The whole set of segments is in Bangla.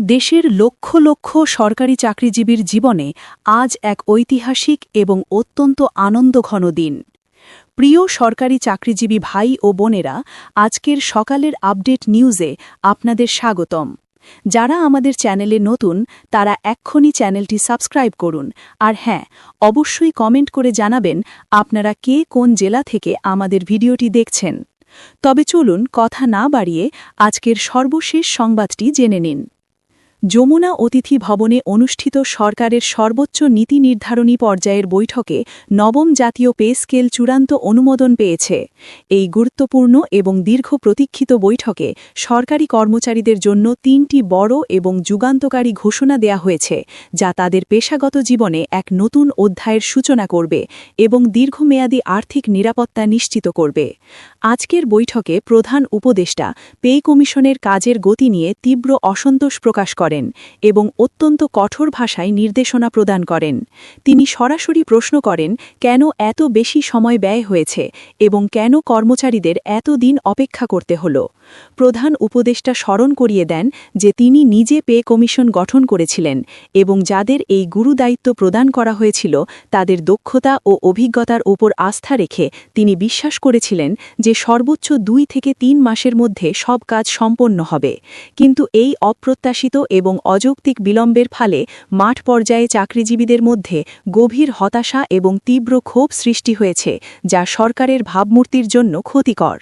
দেশের লক্ষ লক্ষ সরকারি চাকরিজীবীর জীবনে আজ এক ঐতিহাসিক এবং অত্যন্ত আনন্দঘন দিন। প্রিয় সরকারি চাকরিজীবী ভাই ও বোনেরা, আজকের সকালের আপডেট নিউজে আপনাদের স্বাগতম। যারা আমাদের চ্যানেলে নতুন, তারা এক্ষুনি চ্যানেলটি সাবস্ক্রাইব করুন। আর হ্যাঁ অবশ্যই কমেন্ট করে জানাবেন আপনারা কে কোন জেলা থেকে আমাদের ভিডিওটি দেখছেন। তবে চলুন কথা না বাড়িয়ে আজকের সর্বশেষ সংবাদটি জেনে নিন। যমুনা অতিথি ভবনে অনুষ্ঠিত সরকারের সর্বোচ্চ নীতি নির্ধারণী পর্যায়ের বৈঠকে নবম জাতীয় পে স্কেল চূড়ান্ত অনুমোদন পেয়েছে। এই গুরুত্বপূর্ণ এবং দীর্ঘ প্রতীক্ষিত বৈঠকে সরকারি কর্মচারীদের জন্য তিনটি বড় এবং যুগান্তকারী ঘোষণা দেয়া হয়েছে, যা তাদের পেশাগত জীবনে এক নতুন অধ্যায়ের সূচনা করবে এবং দীর্ঘমেয়াদী আর্থিক নিরাপত্তা নিশ্চিত করবে। আজকের বৈঠকে প্রধান উপদেষ্টা পে কমিশনের কাজের গতি নিয়ে তীব্র অসন্তোষ প্রকাশ করেন এবং অত্যন্ত কঠোর ভাষায় নির্দেশনা প্রদান করেন। তিনি সরাসরি প্রশ্ন করেন, কেন এত বেশি সময় ব্যয় হয়েছে এবং কেন কর্মচারীদের এত দিন অপেক্ষা করতে হল? প্রধান উপদেষ্টা স্মরণ করিয়ে দেন যে তিনি নিজে পে কমিশন গঠন করেছিলেন এবং যাদের এই গুরুদায়িত্ব প্রদান করা হয়েছিল, তাদের দক্ষতা ও অভিজ্ঞতার ওপর আস্থা রেখে তিনি বিশ্বাস করেছিলেন যে সর্বোচ্চ দুই থেকে তিন মাসের মধ্যে সব কাজ সম্পন্ন হবে। কিন্তু এই অপ্রত্যাশিত এবং অযৌক্তিক বিলম্বের ফলে মাঠ পর্যায়ে চাকরিজীবীদের মধ্যে গভীর হতাশা এবং তীব্র ক্ষোভ সৃষ্টি হয়েছে, যা সরকারের ভাবমূর্তির জন্য ক্ষতিকর।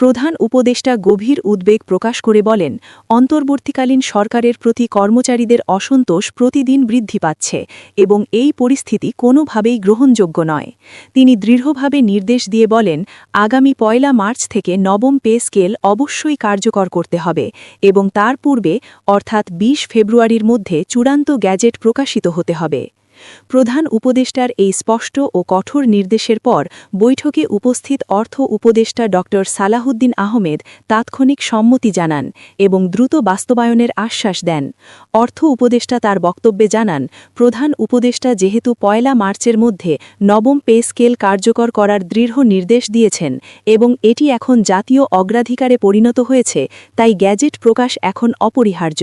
প্রধান উপদেষ্টা গভীর উদ্বেগ প্রকাশ করে বলেন, অন্তর্বর্তীকালীন সরকারের প্রতি কর্মচারীদের অসন্তোষ প্রতিদিন বৃদ্ধি পাচ্ছে এবং এই পরিস্থিতি কোনোভাবেই গ্রহণযোগ্য নয়। তিনি দৃঢ়ভাবে নির্দেশ দিয়ে বলেন, আগামী পয়লা মার্চ থেকে নবম পে স্কেল অবশ্যই কার্যকর করতে হবে এবং তার পূর্বে, অর্থাৎ ২০ ফেব্রুয়ারির মধ্যে চূড়ান্ত গ্যাজেট প্রকাশিত হতে হবে। প্রধান উপদেষ্টার এই স্পষ্ট ও কঠোর নির্দেশের পর বৈঠকে উপস্থিত অর্থ উপদেষ্টা ড. সালাহুদ্দিন আহমেদ তাৎক্ষণিক সম্মতি জানান এবং দ্রুত বাস্তবায়নের আশ্বাস দেন। অর্থ উপদেষ্টা তার বক্তব্যে জানান, প্রধান উপদেষ্টা যেহেতু পয়লা মার্চের মধ্যে নবম পে স্কেল কার্যকর করার দৃঢ় নির্দেশ দিয়েছেন এবং এটি এখন জাতীয় অগ্রাধিকারে পরিণত হয়েছে, তাই গ্যাজেট প্রকাশ এখন অপরিহার্য।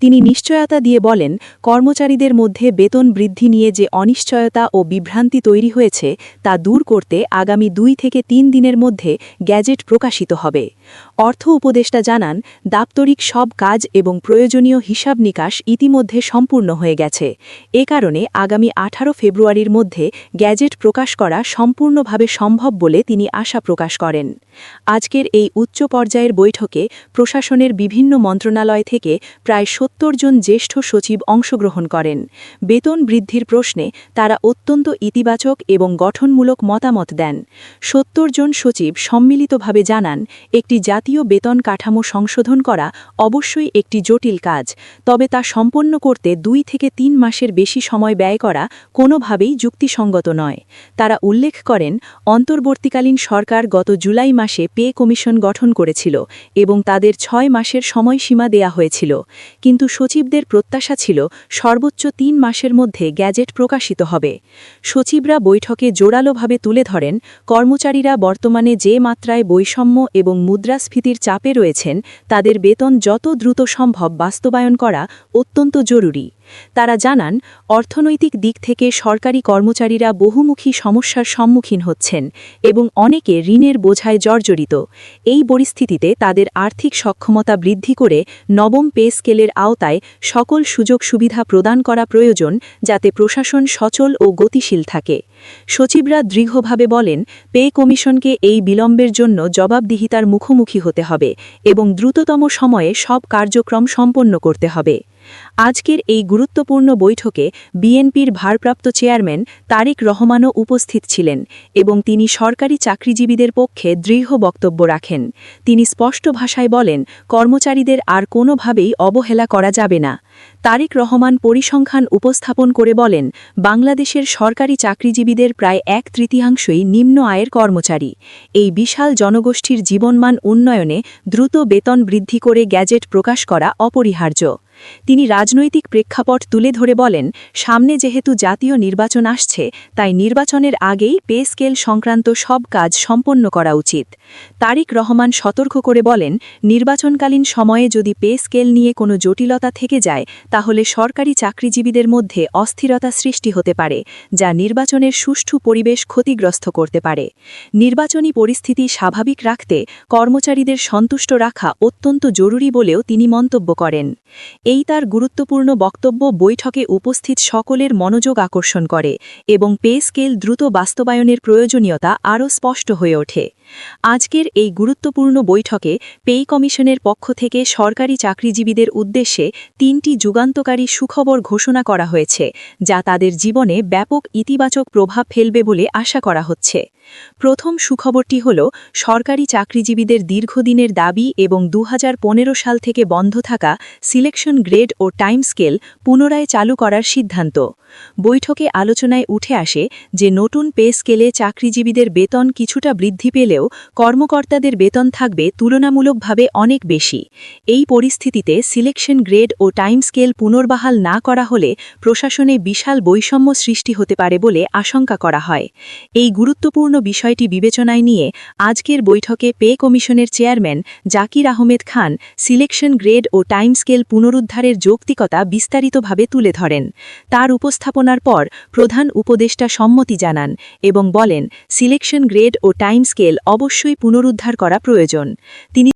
তিনি নিশ্চয়তা দিয়ে বলেন, কর্মচারীদের মধ্যে বেতন বৃদ্ধি নিয়ে যে অনিশ্চয়তা ও বিভ্রান্তি তৈরি হয়েছে তা দূর করতে আগামী দুই থেকে তিন দিনের মধ্যে গ্যাজেট প্রকাশিত হবে। অর্থ উপদেষ্টা জানান, দাপ্তরিক সব কাজ এবং প্রয়োজনীয় হিসাব নিকাশ ইতিমধ্যে সম্পূর্ণ হয়ে গেছে। এ কারণে আগামী আঠারো ফেব্রুয়ারির মধ্যে গ্যাজেট প্রকাশ করা সম্পূর্ণভাবে সম্ভব বলে তিনি আশা প্রকাশ করেন। আজকের এই উচ্চ পর্যায়ের বৈঠকে প্রশাসনের বিভিন্ন মন্ত্রণালয় থেকে প্রায় সত্তর জন জ্যেষ্ঠ সচিব অংশগ্রহণ করেন। বেতন বৃদ্ধির প্রশ্নে তারা অত্যন্ত ইতিবাচক এবং গঠনমূলক মতামত দেন। সত্তর জন সচিব সম্মিলিতভাবে জানান, একটি জাতীয় বেতন কাঠামো সংশোধন করা অবশ্যই একটি জটিল কাজ, তবে তা সম্পন্ন করতে দুই থেকে তিন মাসের বেশি সময় ব্যয় করা কোনোভাবেই যুক্তিসঙ্গত নয়। তারা উল্লেখ করেন, অন্তর্বর্তীকালীন সরকার গত জুলাই মাসে পে কমিশন গঠন করেছিল এবং তাদের ছয় মাসের সময়সীমা দেয়া হয়েছিল। কিন্তু সচিবদের প্রত্যাশা ছিল সর্বোচ্চ তিন মাসের মধ্যে গ্যাজেট প্রকাশিত হবে। সচিবরা বৈঠকে জোরালোভাবে তুলে ধরেন, কর্মচারীরা বর্তমানে যে মাত্রায় বৈষম্য এবং মুদ্রাস্ফীতির চাপে রয়েছেন তাদের বেতন যত দ্রুত সম্ভব বাস্তবায়ন করা অত্যন্ত জরুরি। তারা জানান, অর্থনৈতিক দিক থেকে সরকারি কর্মচারীরা বহুমুখী সমস্যার সম্মুখীন হচ্ছেন এবং অনেকে ঋণের বোঝায় জর্জরিত। এই পরিস্থিতিতে তাদের আর্থিক সক্ষমতা বৃদ্ধি করে নবম পে স্কেলের আওতায় সকল সুযোগ সুবিধা প্রদান করা প্রয়োজন যাতে প্রশাসন সচল ও গতিশীল থাকে। সচিবরা দৃঢ়ভাবে বলেন, পে কমিশনকে এই বিলম্বের জন্য জবাবদিহিতার মুখোমুখি হতে হবে এবং দ্রুততম সময়ে সব কার্যক্রম সম্পন্ন করতে হবে। আজকের এই গুরুত্বপূর্ণ বৈঠকে বিএনপির ভারপ্রাপ্ত চেয়ারম্যান তারেক রহমানও উপস্থিত ছিলেন এবং তিনি সরকারি চাকরিজীবীদের পক্ষে দৃঢ় বক্তব্য রাখেন। তিনি স্পষ্ট ভাষায় বলেন, কর্মচারীদের আর কোনোভাবেই অবহেলা করা যাবে না। তারিক রহমান পরিসংখ্যান উপস্থাপন করে বলেন, বাংলাদেশের সরকারি চাকরিজীবীদের প্রায় এক তৃতীয়াংশই নিম্ন আয়ের কর্মচারী। এই বিশাল জনগোষ্ঠীর জীবনমান উন্নয়নে দ্রুত বেতন বৃদ্ধি করে গ্যাজেট প্রকাশ করা অপরিহার্য। তিনি রাজনৈতিক প্রেক্ষাপট তুলে ধরে বলেন, সামনে যেহেতু জাতীয় নির্বাচন আসছে, তাই নির্বাচনের আগেই পে স্কেল সংক্রান্ত সব কাজ সম্পন্ন করা উচিত। তারিক রহমান সতর্ক করে বলেন, নির্বাচনকালীন সময়ে যদি পে স্কেল নিয়ে কোনো জটিলতা থেকে যায়, তাহলে সরকারি চাকরিজীবীদের মধ্যে অস্থিরতা সৃষ্টি হতে পারে, যা নির্বাচনের সুষ্ঠু পরিবেশ ক্ষতিগ্রস্ত করতে পারে। নির্বাচনী পরিস্থিতি স্বাভাবিক রাখতে কর্মচারীদের সন্তুষ্ট রাখা অত্যন্ত জরুরি বলেও তিনি মন্তব্য করেন। এই তার গুরুত্বপূর্ণ বক্তব্য বৈঠকে উপস্থিত সকলের মনোযোগ আকর্ষণ করে এবং পে স্কেল দ্রুত বাস্তবায়নের প্রয়োজনীয়তা আরও স্পষ্ট হয়ে ওঠে। আজকের এই গুরুত্বপূর্ণ বৈঠকে পেই কমিশনের পক্ষ থেকে সরকারি চাকরিজীবীদের উদ্দেশ্যে তিনটি যুগান্তকারী সুখবর ঘোষণা করা হয়েছে, যা তাদের জীবনে ব্যাপক ইতিবাচক প্রভাব ফেলবে বলে আশা করা হচ্ছে। প্রথম সুখবরটি হল, সরকারি চাকরিজীবীদের দীর্ঘদিনের দাবি এবং দু হাজার পনেরো সাল থেকে বন্ধ থাকা সিলেকশন গ্রেড ও টাইম স্কেল পুনরায় চালু করার সিদ্ধান্ত। বৈঠকে আলোচনায় উঠে আসে যে নতুন পে স্কেলে চাকরিজীবীদের বেতন কিছুটা বৃদ্ধি পেলেও কর্মকর্তাদের বেতন থাকবে তুলনামূলকভাবে অনেক বেশি। এই পরিস্থিতিতে সিলেকশন গ্রেড ও টাইম স্কেল পুনর্বহাল না করা হলে প্রশাসনে বিশাল বৈষম্য সৃষ্টি হতে পারে বলে আশঙ্কা করা হয়। এই গুরুত্বপূর্ণ বিষয়টি বিবেচনায় নিয়ে আজকের বৈঠকে pay commission chairman Zakir Ahmed Khan selection grade ও টাইম স্কেল পুনরুদ্ধারের যৌক্তিকতা বিস্তারিতভাবে তুলে ধরেন। তার উপস্থাপনার পর প্রধান উপদেষ্টা সম্মতি জানান এবং বলেন, সিলেকশন গ্রেড ও টাইম স্কেল অবশ্যই পুনরুদ্ধার করা প্রয়োজন। তিনি